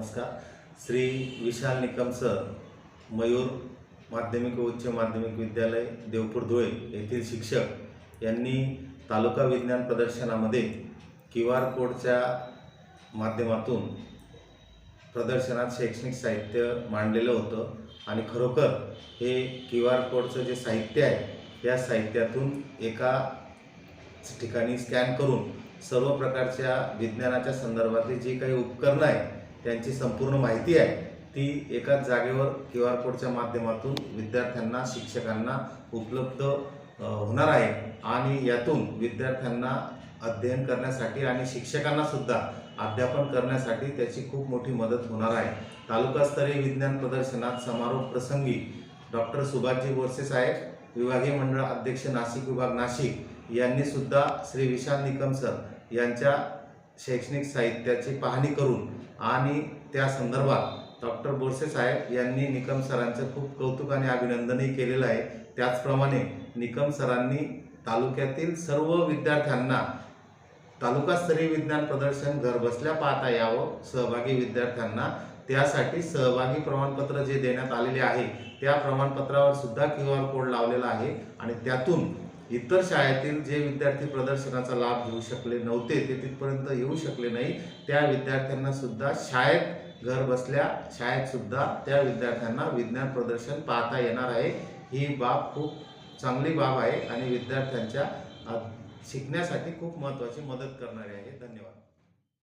नमस्कार. श्री विशाल निकम सर मयूर माध्यमिक व उच्च माध्यमिक विद्यालय देवपूर धुळे येथील शिक्षक यांनी तालुका विज्ञान प्रदर्शनामध्ये क्यू आर कोडच्या माध्यमातून प्रदर्शनात शैक्षणिक साहित्य मांडलेलं होतं आणि खरोखर हे क्यू आर कोडचं जे साहित्य आहे या साहित्यातून एका ठिकाणी स्कॅन करून सर्व प्रकारच्या विज्ञानाच्या संदर्भातली जी काही उपकरणं आहेत त्यांची संपूर्ण माहिती आहे ती एकाच जागेवर क्यू आर कोडच्या माध्यमातून विद्यार्थ्यांना शिक्षकांना उपलब्ध होणार आहे. आणि यातून विद्यार्थ्यांना अध्ययन करण्यासाठी आणि शिक्षकांना सुद्धा अध्यापन करण्यासाठी त्याची खूप मोठी मदत होणार आहे. तालुकास्तरीय विज्ञान प्रदर्शनात समारोप प्रसंगी डॉक्टर सुभाषजी बोरसे साहेब विभागीय मंडळ अध्यक्ष नाशिक विभाग नाशिक यांनी सुद्धा श्री विशाल निकम सर यांच्या शैक्षणिक साहित्याची पाहणी करून आणि त्या संदर्भात डॉक्टर बोरसे साहेब यांनी निकम सरांचं खूप कौतुक आणि अभिनंदनही केलेलं आहे. त्याचप्रमाणे निकम सरांनी तालुक्यातील सर्व विद्यार्थ्यांना तालुकास्तरीय विज्ञान प्रदर्शन घरबसल्या पाहता यावं सहभागी विद्यार्थ्यांना त्यासाठी सहभागी प्रमाणपत्र जे देण्यात आलेले आहे त्या प्रमाणपत्रावर सुद्धा क्यू आर कोड लावलेला आहे आणि त्यातून इतर शाळेतील जे विद्यार्थी प्रदर्शनाचा लाभ घेऊ शकले नव्हते ते तिथपर्यंत येऊ शकले नाही. त्या विद्यार्थ्यांना सुद्धा शाळेत घर बसल्या शाळेत सुद्धा त्या विद्यार्थ्यांना विज्ञान प्रदर्शन पाहता येणार आहे. ही बाब खूप चांगली बाब आहे आणि विद्यार्थ्यांच्या शिकण्यासाठी खूप महत्त्वाची मदत करणारी आहे. धन्यवाद.